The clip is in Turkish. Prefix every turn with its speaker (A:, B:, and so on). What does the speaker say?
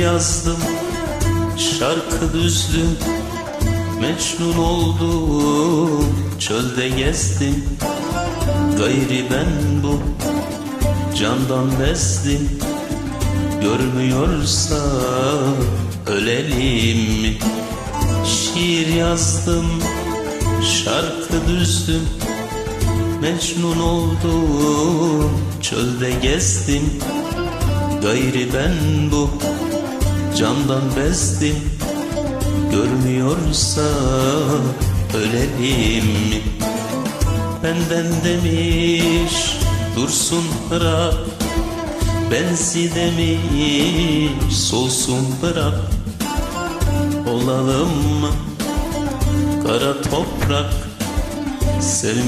A: yazdım Şarkı düzdüm Mecnun oldum Çölde gezdim Gayri ben bu Candan bezdim. Görmüyorsa Ölelim mi? Şiir yazdım Şarkı düzdüm Mecnun oldum Çölde gezdim. Gayri ben bu Candan bezdim Görmüyorsa ölelim mi? Benden demiş dursun bırak Bensi demiş solsun bırak. Olalım mı? Kara toprak Sevim